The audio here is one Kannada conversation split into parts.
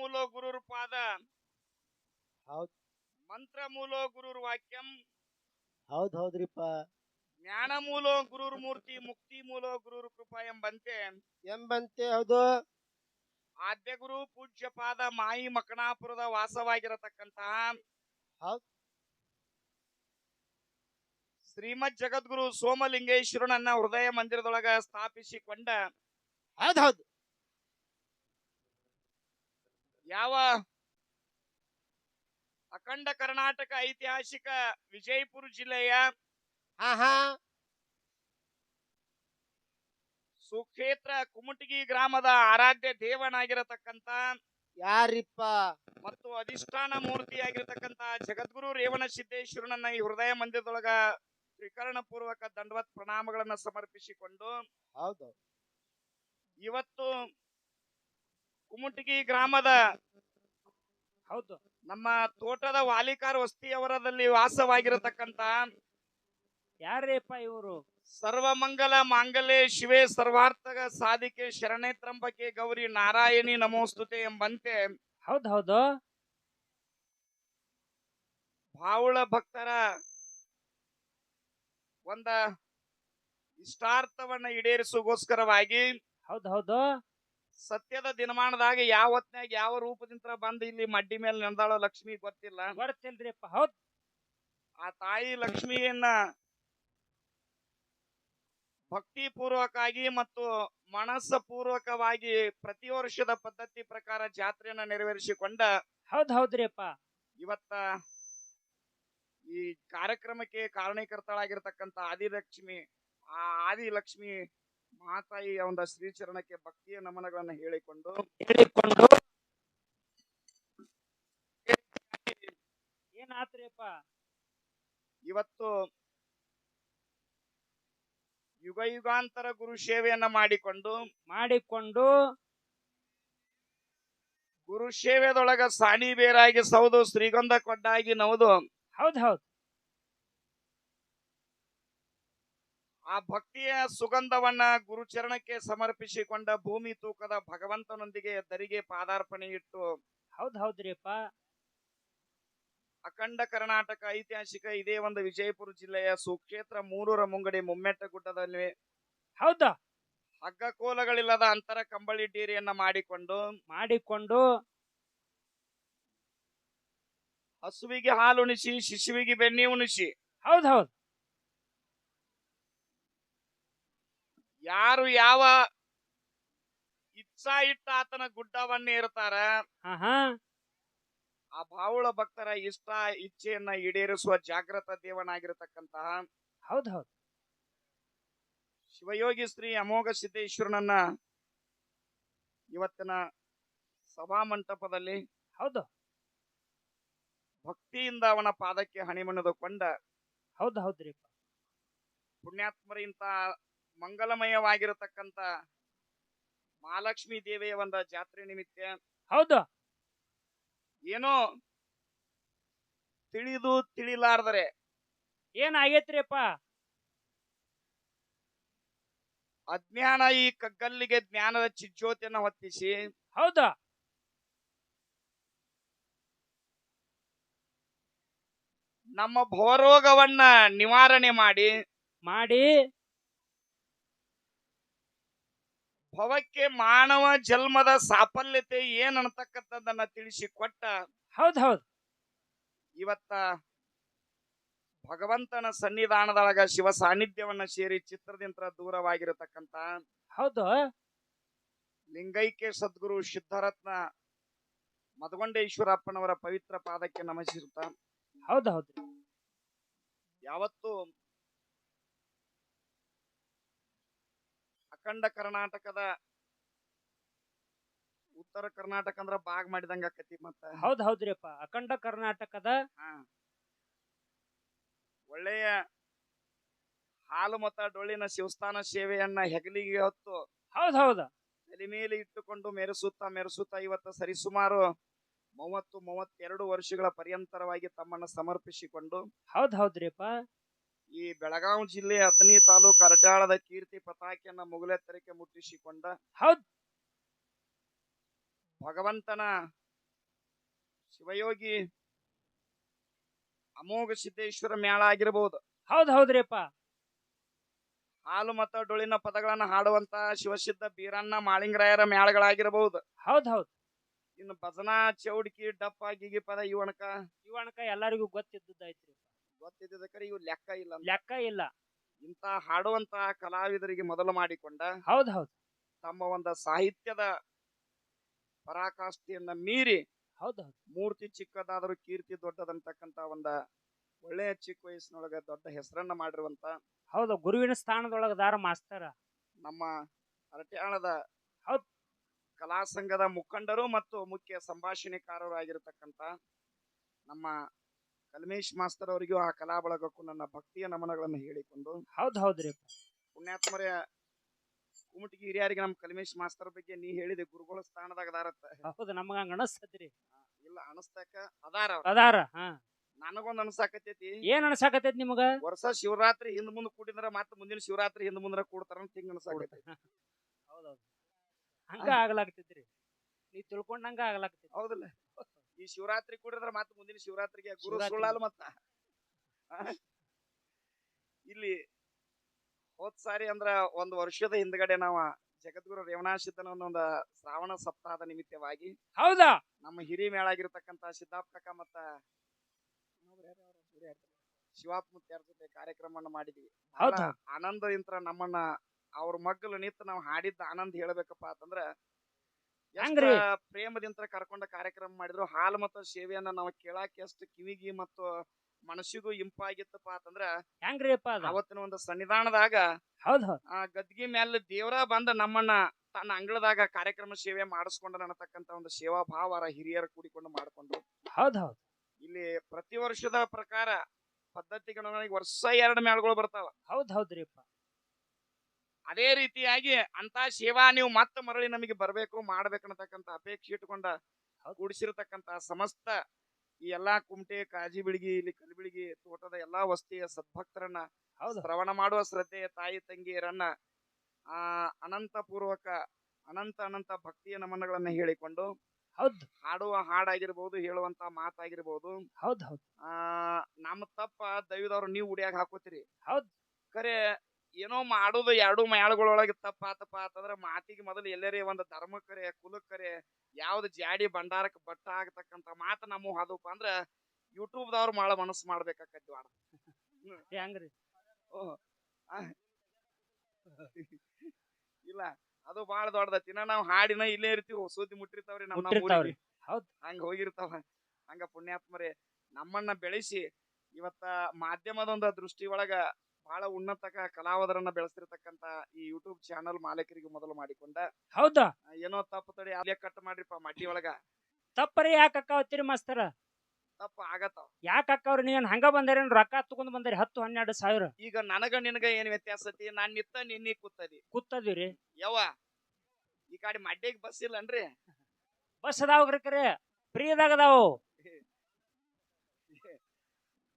ಮೂಲೋ ಗುರುರ್ ಪಾದ ಹೌದ್. ಮಂತ್ರ ಮೂಲೋ ಗುರುರ್ ವಾಕ್ಯಂ ಹೌದ್ ಹೌದ್ರಿಪ್ಪ. ಜ್ಞಾನ ಮೂಲೋ ಗುರುರ್ ಮೂರ್ತಿ ಮುಕ್ತಿ ಮೂಲೋ ಗುರುರ್ ಕೃಪಾ ಎಂಬಂತೆ. ಎಂಬಂತೆ ಹೌದು. ಆದ್ಯ ಗುರು ಪೂಜ್ಯ ಪಾದ ಮಾಯಿ ಮಕಣಾಪುರದ ವಾಸವಾಗಿರತಕ್ಕಂತಹ. ಹೌದ್. ಶ್ರೀಮದ್ ಜಗದ್ಗುರು ಸೋಮಲಿಂಗೇಶ್ವರನನ್ನ ಹೃದಯ ಮಂದಿರದೊಳಗ ಸ್ಥಾಪಿಸಿಕೊಂಡ. ಹೌದ್ ಹೌದು. ಯಾವ ಅಖಂಡ ಕರ್ನಾಟಕ ಐತಿಹಾಸಿಕ ವಿಜಯಪುರ ಜಿಲ್ಲೆಯ ಸುಕ್ಷೇತ್ರ ಕುಮಟಗಿ ಗ್ರಾಮದ ಆರಾಧ್ಯ ದೇವನಾಗಿರತಕ್ಕಂತ ಯಾರಿಪ್ಪ? ಮತ್ತು ಅಧಿಷ್ಠಾನ ಮೂರ್ತಿಯಾಗಿರ್ತಕ್ಕಂತ ಜಗದ್ಗುರು ರೇವಣ ಸಿದ್ದೇಶ್ವರನನ್ನ ಈ ಹೃದಯ ಮಂದಿರದೊಳಗ ತ್ರಿಕರಣ ಪೂರ್ವಕ ದಂಡವತ್ ಪ್ರಣಾಮಗಳನ್ನ ಸಮರ್ಪಿಸಿಕೊಂಡು ಹೌದು. ಇವತ್ತು ಕುಮಟಗಿ ಗ್ರಾಮದ ಹೌದು. ನಮ್ಮ ತೋಟದ ವಾಲಿಕಾರ್ ವಸ್ತಿಯವರದಲ್ಲಿ ವಾಸವಾಗಿರತಕ್ಕಂತ ಯಾರೇಪ್ಪ ಇವರು? ಸರ್ವಮಂಗಲ ಮಾಂಗಲ್ಯ ಶಿವೇ ಸರ್ವಾರ್ಥಗ ಸಾಧಿಕೆ ಶರಣೆ ತ್ರಂಬಕೆ ಗೌರಿ ನಾರಾಯಣಿ ನಮೋಸ್ತುತೆ ಎಂಬಂತೆ ಹೌದೌದು. ಹೌದು ಭಾವುಳ ಭಕ್ತರ ಒಂದ ಇಷ್ಟಾರ್ಥವನ್ನ ಈಡೇರಿಸುಗೋಸ್ಕರವಾಗಿ ಹೌದ್ ಹೌದು ಸತ್ಯದ ದಿನಮಾನದಾಗ ಯಾವ ಹೊತ್ನ್ಯಾಗ ಯಾವ ರೂಪದಿಂದ ಬಂದು ಇಲ್ಲಿ ಮಡ್ಡಿ ಮೇಲೆ ನೆಂದಾಳೋ ಲಕ್ಷ್ಮಿ ಗೊತ್ತಿಲ್ಲ. ಗೊತ್ತಿಲ್ರಿಪ್ಪ ಹೌದ್. ಆ ತಾಯಿ ಲಕ್ಷ್ಮಿಯನ್ನ ಭಕ್ತಿ ಪೂರ್ವಕವಾಗಿ ಮತ್ತು ಮನಸ್ಸ ಪೂರ್ವಕವಾಗಿ ಪ್ರತಿ ವರ್ಷದ ಪದ್ಧತಿ ಪ್ರಕಾರ ಜಾತ್ರೆಯನ್ನ ನೆರವೇರಿಸಿಕೊಂಡ ಹೌದ್ ಹೌದ್ರಿಪ್ಪ. ಇವತ್ತ ಈ ಕಾರ್ಯಕ್ರಮಕ್ಕೆ ಕಾರಣೀಕರ್ತಳಾಗಿರ್ತಕ್ಕಂಥ ಆದಿಲಕ್ಷ್ಮಿ ಆ ಆದಿಲಕ್ಷ್ಮಿ ಮಾತಾಯಿಯ ಒಂದು ಶ್ರೀಚರಣಕ್ಕೆ ಭಕ್ತಿಯ ನಮನಗಳನ್ನು ಹೇಳಿಕೊಂಡು ಹೇಳಿಕೊಂಡು ಏನಾತ್ರಿಯಪ್ಪ ಇವತ್ತು ಯುಗ ಯುಗಾಂತರ ಗುರು ಸೇವೆಯನ್ನ ಮಾಡಿಕೊಂಡು ಮಾಡಿಕೊಂಡು ಗುರು ಸೇವೆದೊಳಗ ಸಾಣಿ ಬೇರಾಗಿ ಸೌದು ಶ್ರೀಗಂಧ ಕೊಡ್ಡಾಗಿ ನವದು. ಹೌದ್ ಹೌದ್. ಆ ಭಕ್ತಿಯ ಸುಗಂಧವನ್ನ ಗುರುಚರಣಕ್ಕೆ ಸಮರ್ಪಿಸಿಕೊಂಡ ಭೂಮಿ ತೂಕದ ಭಗವಂತನೊಂದಿಗೆ ದರಿಗೆ ಪಾದಾರ್ಪಣೆ ಇಟ್ಟು ಹೌದ್ ಹೌದ್ರಿಪ್ಪ. ಅಖಂಡ ಕರ್ನಾಟಕ ಐತಿಹಾಸಿಕ ಇದೇ ಒಂದು ವಿಜಯಪುರ ಜಿಲ್ಲೆಯ ಸುಕ್ಷೇತ್ರ ಮೂರೂರ ಮುಂಗಡಿ ಮುಮ್ಮೆಟ್ಟ ಗುಡ್ಡದಲ್ಲಿ ಹೌದ? ಹಗ್ಗ ಕೋಲಗಳಿಲ್ಲದ ಅಂತರ ಕಂಬಳಿ ಡೇರಿಯನ್ನ ಮಾಡಿಕೊಂಡು ಮಾಡಿಕೊಂಡು ಹಸುವಿಗೆ ಹಾಲು ಉಣಿಸಿ ಶಿಶುವಿಗೆ ಬೆಣ್ಣೆ ಉಣಿಸಿ ಹೌದ್ ಹೌದ್. ಯಾರು ಯಾವ ಇಚ್ಛಾ ಇಟ್ಟ ಆತನ ಗುಡ್ಡವನ್ನೇ ಇರ್ತಾರ ಆ ಬಾವುಳ ಭಕ್ತರ ಇಷ್ಟ ಇಚ್ಛೆಯನ್ನ ಈಡೇರಿಸುವ ಜಾಗೃತ ದೇವನಾಗಿರತಕ್ಕಂತಹ ಹೌದೌದು. ಹೌದ್ ಶಿವಯೋಗಿ ಶ್ರೀ ಅಮೋಘ ಸಿದ್ದೇಶ್ವರನನ್ನ ಇವತ್ತಿನ ಸಭಾ ಮಂಟಪದಲ್ಲಿ ಹೌದು. ಭಕ್ತಿಯಿಂದ ಅವನ ಪಾದಕ್ಕೆ ಹಣಿಮಣಿದುಕೊಂಡ ಹೌದು ಹೌದ್ರಿ ಪುಣ್ಯಾತ್ಮರಿಂತ ಮಂಗಲಮಯವಾಗಿರತಕ್ಕಂತ ಮಹಾಲಕ್ಷ್ಮೀ ದೇವಿಯ ಒಂದು ಜಾತ್ರೆ ನಿಮಿತ್ತ ಹೌದು. ಏನೋ ತಿಳಿದು ತಿಳಿಲಾರ್ದರೆ. ಏನಾಗೈತ್ರಿಪ್ಪ ಅಜ್ಞಾನ ಈ ಕಗ್ಗಲ್ಲಿಗೆ ಜ್ಞಾನದ ಚಿಜ್ಯೋತಿಯನ್ನ ಹೊತ್ತಿಸಿ. ಹೌದು. ನಮ್ಮ ಭವರೋಗವನ್ನ ನಿವಾರಣೆ ಮಾಡಿ. ಮಾಡಿ. ಭವಕ್ಕೆ ಮಾನವ ಜನ್ಮದ ಸಾಫಲ್ಯತೆ ಏನ್ ಅನ್ನತಕ್ಕಂಥದ್ದನ್ನ ತಿಳಿಸಿಕೊಟ್ಟ ಹೌದ್ ಹೌದ್. ಇವತ್ತ ಭಗವಂತನ ಸನ್ನಿಧಾನದೊಳಗ ಶಿವ ಸಾನ್ನಿಧ್ಯವನ್ನ ಸೇರಿ ಚಿತ್ರದಿಂದ ದೂರವಾಗಿರತಕ್ಕಂತ ಹೌದು. ಲಿಂಗೈಕ್ಯ ಸದ್ಗುರು ಸಿದ್ಧರತ್ನ ಮದಗೊಂಡೇಶ್ವರಪ್ಪನವರ ಪವಿತ್ರ ಪಾದಕ್ಕೆ ನಮಸಿರುತ್ತಾ ಹೌದ್ ಹೌದು ಯಾವತ್ತು ಅಖಂಡ ಕರ್ನಾಟಕದ ಉತ್ತರ ಕರ್ನಾಟಕ ಅಂದ್ರ ಬಾಗ್ ಮಾಡಿದಂಗ ಆಕತಿ ಮತ್ತ. ಹೌದ್ ಹೌದ್ರಿಪ್ಪ. ಅಖಂಡ ಕರ್ನಾಟಕದ ಹಾ. ಒಳ್ಳೆಯ ಹಾಲು ಮತ ಡೊಳ್ಳಿನ ಶಿವಸ್ಥಾನ ಸೇವೆಯನ್ನ ಹೆಗಲಿಗೆ ಹೊತ್ತು ಹೌದ್ ಹೌದ. ತಲೆ ಮೇಲೆ ಇಟ್ಟುಕೊಂಡು ಮೆರೆಸುತ್ತಾ ಮೆರೆಸುತ್ತಾ ಇವತ್ತು ಸರಿಸುಮಾರು ಮೂವತ್ತು ಮೂವತ್ತೆರಡು ವರ್ಷಗಳ ಪರ್ಯಂತರವಾಗಿ ತಮ್ಮನ್ನ ಸಮರ್ಪಿಸಿಕೊಂಡು ಹೌದ್ ಹೌದ್ರಿಪ್ಪ. ಈ ಬೆಳಗಾವಿ ಜಿಲ್ಲೆ ಅಥಣಿ ತಾಲೂಕು ಅರಟಾಳದ ಕೀರ್ತಿ ಪತಾಕೆಯನ್ನ ಮುಗುಲೆತ್ತರಕ್ಕೆ ಮುಟ್ಟಿಸಿಕೊಂಡ ಹೌದ್. ಭಗವಂತನ ಶಿವಯೋಗಿ ಅಮೋಘ ಸಿದ್ದೇಶ್ವರ ಮೇಳ ಆಗಿರಬಹುದು ಹೌದ್ ಹೌದ್ರಿಪ್ಪ. ಹಾಲು ಮತ್ತು ಡೊಳಿನ ಪದಗಳನ್ನ ಹಾಡುವಂತ ಶಿವಸಿದ್ಧ ಬೀರಣ್ಣ ಮಾಳಿಂಗರಾಯರ ಮೇಳಗಳಾಗಿರಬಹುದು ಹೌದ್ ಹೌದ್. ಇನ್ನು ಭಜನಾ ಚೌಡಿಕಿ ಡಪ್ಪ ಗಿಗಿ ಪದ ಇವಣಕ ಇವಣಕ ಎಲ್ಲರಿಗೂ ಗೊತ್ತಿದ್ದೈತ್ರಿ ಗೊತ್ತಿದ್ದ ಕರೆ ಇವು ಲೆಕ್ಕ ಇಲ್ಲ ಅಂತ. ಲೆಕ್ಕ ಇಲ್ಲ. ಇಂತ ಹಾಡುವಂತ ಕಲಾವಿದರಿಗೆ ಮೊದಲು ಮಾಡಿಕೊಂಡ ಹೌದು ಹೌದು. ತಮ್ಮ ಒಂದು ಸಾಹಿತ್ಯದ ಪರಾಕಾಷ್ಠೆಯನ್ನ ಮೀರಿ ಹೌದು ಹೌದ್. ಮೂರ್ತಿ ಚಿಕ್ಕದಾದರೂ ಕೀರ್ತಿ ದೊಡ್ಡದಂತಕ್ಕಂತ ಒಂದ ಒಳ್ಳೆಯ ಚಿಕ್ಕ ವಯಸ್ಸಿನೊಳಗೆ ದೊಡ್ಡ ಹೆಸರನ್ನ ಮಾಡಿರುವಂತ ಹೌದು ಗುರುವಿನ ಸ್ಥಾನದೊಳಗ ದಾರ ಮಾಸ್ತರ. ನಮ್ಮ ಅರಟ್ಯಾಳದ ಹೌದು. ಕಲಾ ಸಂಘದ ಮುಖಂಡರು ಮತ್ತು ಮುಖ್ಯ ಸಂಭಾಷಣೆಕಾರರು ಆಗಿರತಕ್ಕಂತ ನಮ್ಮ ಕಲ್ಮೇಶ್ ಮಾಸ್ತರ್ ಅವರಿಗೂ ಆ ಕಲಾ ಬಳಗಕ್ಕೂ ನನ್ನ ಭಕ್ತಿಯ ನಮನಗಳನ್ನು ಹೇಳಿಕೊಂಡು ಹೌದ್ ಹೌದ್ರಿ ಪುಣ್ಯಾತ್ಮರ ಕುಮಟಿಗೆ ಹಿರಿಯರಿಗೆ ನಮ್ಮ ಕಲ್ಮೇಶ್ ಮಾಸ್ತರ್ ಬಗ್ಗೆ ನೀ ಹೇಳಿದೆ ಗುರುಗಳ ಸ್ಥಾನದಾಗ ಅದಾರತ್ತ ಹೌದು ನಮಗ ಹಂಗ ಅನಸ್ತದ್ರಿ. ಇಲ್ಲ ಅನಸ್ತಾಕ ಅದಾರ ಅವ್ರು. ಅದಾರ ಹಾ. ನನಗೊಂದ್ ಅನ್ಸಾಕತೈತಿ ಏನ್ ಅನ್ಸಾಕತೈತಿ ನಿಮಗ? ವರ್ಷ ಶಿವರಾತ್ರಿ ಹಿಂದ್ ಮುಂದ್ ಕೂಡಿದ್ರ ಮತ್ತ ಮುಂದಿನ ಶಿವರಾತ್ರಿ ಹಿಂದ್ ಮುಂದ್ರ ಕೂಡ್ತಾರ ಅಂತ ಹಿಂಗ ಅನ್ಸಾಕತೈತಿ ಹೌದೌದು ಹಂಗ ಆಗ್ಲಾಗ್ತೈತ್ರಿ. ನೀವ್ ತಿಳ್ಕೊಂಡಂಗ ಆಗ್ಲಾಗ್ತೈತಿ ಹೌದಲ್ಲ. ಈ ಶಿವರಾತ್ರಿ ಕುಡಿದ್ರ ಮತ್ತ ಮುಂದಿನ ಶಿವರಾತ್ರಿಗೆ ಗುರು. ಸುಳ್ಳಲ್ಲ ಮತ್ತ ಇಲ್ಲಿ ಹೋದ್ ಸಾರಿ ಅಂದ್ರ ಒಂದ್ ವರ್ಷದ ಹಿಂದ್ಗಡೆ ನಾವ ಜಗದ್ಗುರು ರೇವಣಾಶಿದ್ದನ ಒಂದು ಶ್ರಾವಣ ಸಪ್ತಾಹದ ನಿಮಿತ್ತವಾಗಿ ಹೌದಾ ನಮ್ಮ ಹಿರಿ ಮೇಳಾಗಿರ್ತಕ್ಕಂತ ಸಿದ್ದಾಪ್ತಕ ಮತ್ತ ಶಿವಾಪ್ ಮುತ್ಯಾರ ಜೊತೆ ಕಾರ್ಯಕ್ರಮವನ್ನು ಮಾಡಿದ್ವಿ ಆನಂದ ಇಂತ್ರ. ನಮ್ಮನ್ನ ಅವ್ರ ಮಗ್ಗಲು ನಿಂತು ನಾವು ಹಾಡಿದ್ದ ಆನಂದ ಹೇಳ್ಬೇಕಪ್ಪ ಅಂತಂದ್ರ ಹೆಂಗ್ರಿ? ಪ್ರೇಮದಿಂದ ಕರ್ಕೊಂಡ ಕಾರ್ಯಕ್ರಮ ಮಾಡಿದ್ರು. ಹಾಲು ಮತ್ತು ಸೇವೆಯನ್ನ ನಾವು ಕೇಳಾಕ ಎಷ್ಟು ಕಿವಿಗಿ ಮತ್ತು ಮನಸ್ಸಿಗೂ ಇಂಪಾಗಿತ್ತಪ್ಪ ಅಂತಂದ್ರ ಹೆಂಗ್ರಿಪ್ಪ ಅದ? ಅವತ್ತಿನ ಒಂದು ಸನ್ನಿಧಾನದಾಗ ಹೌದ್ ಹೌದ್. ಆ ಗದ್ಗಿ ಮೇಲೆ ದೇವರ ಬಂದ ನಮ್ಮನ್ನ ತನ್ನ ಅಂಗಳದಾಗ ಕಾರ್ಯಕ್ರಮ ಸೇವೆ ಮಾಡಿಸ್ಕೊಂಡ ಅನ್ನತಕ್ಕಂತ ಒಂದು ಸೇವಾ ಭಾವ ಹಿರಿಯರು ಕೂಡಿಕೊಂಡು ಮಾಡ್ಕೊಂಡು ಹೌದ್ ಹೌದ್. ಇಲ್ಲಿ ಪ್ರತಿ ವರ್ಷದ ಪ್ರಕಾರ ಪದ್ಧತಿಗಳ ವರ್ಷ ಎರಡು ಮೇಳಗಳು ಬರ್ತಾವ. ಹೌದ್ ಹೌದ್ರಿಪ್ಪ. ಅದೇ ರೀತಿಯಾಗಿ ಅಂತ ಸೇವಾ ನೀವು ಮತ್ತೆ ಮರಳಿ ನಮಗೆ ಬರಬೇಕು ಮಾಡ್ಬೇಕನ್ನತಕ್ಕಂತ ಅಪೇಕ್ಷೆ ಇಟ್ಕೊಂಡ ಕೂಡಿಸಿರತಕ್ಕಂತ ಸಮಸ್ತ ಈ ಎಲ್ಲಾ ಕುಮಟೆ ಕಾಜಿ ಬಿಳಿಗಿ ಇಲ್ಲಿ ಕಲಿಬಿಳಿಗಿ ತೋಟದ ಎಲ್ಲಾ ವಸ್ತಿಯ ಸದ್ಭಕ್ತರನ್ನ ಹೌದ್. ಶ್ರವಣ ಮಾಡುವ ಶ್ರದ್ಧೆ ತಾಯಿ ತಂಗಿಯರನ್ನ ಆ ಅನಂತ ಪೂರ್ವಕ ಅನಂತ ಅನಂತ ಭಕ್ತಿಯ ನಮನಗಳನ್ನ ಹೇಳಿಕೊಂಡು ಹೌದ್. ಹಾಡುವ ಹಾಡಾಗಿರ್ಬೋದು ಹೇಳುವಂತ ಮಾತಾಗಿರ್ಬೋದು. ಹೌದ್ ಹೌದ್. ಆ ನಮ್ಮ ತಪ್ಪ ದೈವದವ್ರು ನೀವು ಉಡಿಯಾಗ ಹಾಕೋತೀರಿ. ಹೌದ್. ಖರೆ ಏನೋ ಮಾಡೋದು ಎರಡು ಮ್ಯಾಳಗಳೊಳಗೆ ತಪ್ಪ ಅಂತಂದ್ರೆ ಮಾತಿಗೆ ಮೊದಲು ಎಲ್ಲರೇ ಒಂದು ಧರ್ಮಕ್ಕರೆ ಕುಲಕ್ಕರೆ ಯಾವ್ದು ಜಾಡಿ ಭಂಡಾರಕ್ಕೆ ಬಟ್ಟ ಆಗ್ತಕ್ಕಂತ ಮಾತು ನಮ್ಮ ಹದಪ್ಪ ಅಂದ್ರ ಯೂಟ್ಯೂಬ್ದವ್ರು ಮಾಡ ಮನಸ್ಸು ಮಾಡ್ಬೇಕಾಕತ್ತಿ ವಾಡ ಹೆಂಗ್ರಿ ಓ. ಇಲ್ಲ ಅದು ಬಾಳ ದೊಡ್ಡದ ಇನ್ನ ನಾವು ಹಾಡಿನ ಇಲ್ಲೇ ಇರ್ತೀವಿ ಸುದ್ದಿ ಮುಟ್ಟಿರ್ತಾವ್ರಿ ನಮ್ಮ. ಹೌದ್. ಹಂಗ ಹೋಗಿರ್ತಾವ ಹಂಗ ಪುಣ್ಯಾತ್ಮರೇ ನಮ್ಮನ್ನ ಬೆಳೆಸಿ ಇವತ್ತ ಮಾಧ್ಯಮದ ಒಂದು ದೃಷ್ಟಿ ಒಳಗ ಬಹಳ ಉನ್ನತ ಕಲಾವಿದರನ್ನ ಬೆಳೆಸಿರ್ತಕ್ಕಂತ ಈ ಯೂಟ್ಯೂಬ್ ಚಾನಲ್ ಮಾಲೀಕರಿಗೆ ಮೊದಲು ಮಾಡಿಕೊಂಡ. ಹೌದಾ? ಏನೋ ತಪ್ಪು ತಡಿ ಅಲ್ಲೇ ಕಟ್ ಮಾಡ್ರಿಪ್ಪ ಮಡ್ಡಿ ಒಳಗ. ತಪ್ಪರಿ ಯಾಕೆ ಅಕ್ಕಾವತ್ತೀರಿ ಮಾಸ್ತರ? ತಪ್ಪ ಆಗತ್ತಾವ. ಯಾಕಕ್ಕ ಅಕ್ಕವ್ರಿ ನೀನ್ ಹಂಗ ಬಂದ್ರೆ ರೊಕ್ಕ ತಗೊಂಡ್ ಬಂದ್ರಿ ಹತ್ತು ಹನ್ನೆರಡು ಸಾವಿರ? ಈಗ ನನಗ ನಿನಗ ಏನ್ ವ್ಯತ್ಯಾಸ ಐತಿ? ನಾನ್ ನಿತ್ತ ನಿನ್ನಿ ಕೂತದಿ. ಕೂತದಿರಿ. ಯವ್ವ ಈ ಕಡೆ ಮಡ್ಡಿಗೆ ಬಸ್ ಇಲ್ಲನ್ರಿ? ಬಸ್ ಅದಾವ್ರಿ ಕರೆ ಫ್ರೀದಾಗ ಅದಾವು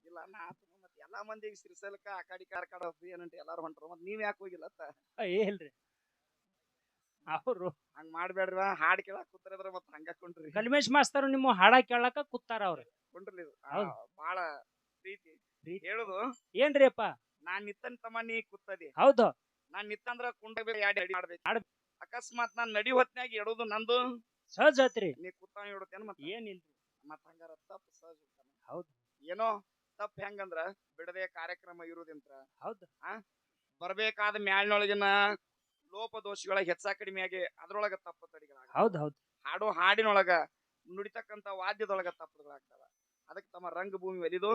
ಇಲ್ಲ ನಾ ಮತ್ತೆ ಎಲ್ಲಾ ಮಂದಿಗೆ ಸಿರಿಸಲಕ ಆ ಕಡೆ ಕಾರ್ಕಡ ಏನಂತ ಎಲ್ಲಾರು ಹೊಂಟ್ರು. ಮತ್ ನೀವ್ ಯಾಕೆ ಹೋಗಿಲ್ಲ ಅತ್ತ? ಇಲ್ರಿ. ಅವ್ರು ಹಂಗ ಮಾಡ್ಬೇಡ್ರಿ ಹಾಡ್ ಕೇಳಕ್ ಕೂತ್ರಿದ್ರ ಮತ್ ಹಂಗ ಕುಂಡ್ರಿ ಕಲ್ಮೇಶ್ ಮಾಸ್ತರ್ ನಿಮ್ಮ ಹಾಡ ಕೇಳಾಕ ಕೂತಾರ ಅವ್ರು. ಕುಂಡ್ರಿ ಇದು. ಆ, ಹೌದ್. ಬಾಳ ಪ್ರೀತಿ. ಪ್ರೀತಿ. ಹೇಳುದು ಏನ್ರಿ ಅಪ್ಪ ನಾನ್ ನಿತ್ತನ್ ತಮ್ಮ ನೀ ಕುತ್ತದಿ ಹೌದು. ನಾನ್ ನಿತ್ತಂದ್ರ ಕುಂಡಬೇಕು ಯಾಡಿ ಅಡಿ ಮಾಡ್ಬೇಕು. ಆಡ್- ಅಕಸ್ಮಾತ್ ನಾನ್ ನಡಿ ಹೊತ್ನ್ಯಾಗ ಎಡೋದು ನಂದು? ಸಹಜ ಆತ್ರಿ. ನೀ ಕುತ್ತ ಇಡತೇನ ಮತ್ತ? ಏನಿಲ್ರಿ. ಮತ್ ಹಂಗಾರ ತಪ್ಪು ಸಹಜ ಹೌದ್. ಏನೋ ತಪ್ಪ ಹೆಂಗಂದ್ರ ಬಿಡದೆ ಕಾರ್ಯಕ್ರಮ ಇರುದಿಂತ್ರ ಹೌದ್. ಬರಬೇಕಾದ ಮ್ಯಾಲಿನೊಳಗಿನ ಲೋಪ ದೋಷಗಳ ಹೆಚ್ಚಾ ಕಡಿಮೆ ಆಗಿ ಅದ್ರೊಳಗ ತಪ್ಪು ತಡಿಗಳಾಗ ಹೌದು ಹೌದು ಹಾಡು ಹಾಡಿನೊಳಗ ನುಡಿತಕ್ಕಂತ ವಾದ್ಯದೊಳಗ ತಪ್ಪುಗಳಾಗ್ತಾವ ಅದಕ್ಕೆ ತಮ್ಮ ರಂಗಭೂಮಿ ಒಲಿದು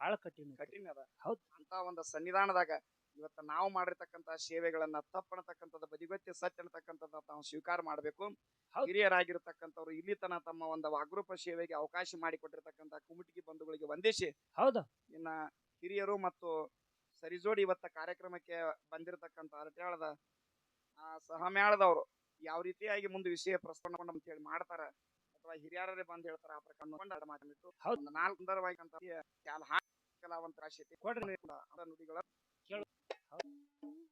ಬಹಳ ಕಠಿಣ. ಕಠಿಣ ಅದ ಹೌದ್. ಅಂತ ಒಂದು ಸನ್ನಿಧಾನದಾಗ ಇವತ್ತ ನಾವು ಮಾಡಿರ್ತಕ್ಕಂಥ ಸೇವೆಗಳನ್ನ ತಪ್ಪಣತಕ್ಕಂಥದ್ದು ಬದಿಗೊತ್ತಿ ಸತ್ಯ ಅನ್ನತಕ್ಕಂಥದ್ದು ತಾವು ಸ್ವೀಕಾರ ಮಾಡಬೇಕು. ಹಿರಿಯರಾಗಿರ್ತಕ್ಕಂಥವ್ರು ಇಲ್ಲಿ ತನ ತಮ್ಮ ಒಂದು ವಾಗ್ರೂಪ ಸೇವೆಗೆ ಅವಕಾಶ ಮಾಡಿಕೊಟ್ಟಿರ್ತಕ್ಕಂಥ ಕುಮಟಿಗೆ ಬಂಧುಗಳಿಗೆ ವಂದಿಸಿ ಹೌದಾ ಇನ್ನ ಹಿರಿಯರು ಮತ್ತು ಸರಿಜೋಡಿ ಇವತ್ತ ಕಾರ್ಯಕ್ರಮಕ್ಕೆ ಬಂದಿರತಕ್ಕಂತ ಅರಟ್ಯಾಳದ ಆ ಸಹಮ್ಯಾಳದವರು ಯಾವ ರೀತಿಯಾಗಿ ಮುಂದೆ ವಿಷಯ ಪ್ರಸ್ತಾಪ ಅಂತ ಹೇಳಿ ಮಾಡ್ತಾರ ಅಥವಾ ಹಿರಿಯರೇ ಬಂದು ಹೇಳ್ತಾರ ಆ ಪ್ರಕಾರ. ಒಂದು ನಾಲ್ಕು ಸುಂದರವಾಗಿ ಕ್ಯಾಲ ಹಾಕಲಾವಂತ ರಾಶಿ ಕೊಡ್ರಿ. ನುಡಿಗಳ ಕೇಳು. ಹೌದ್.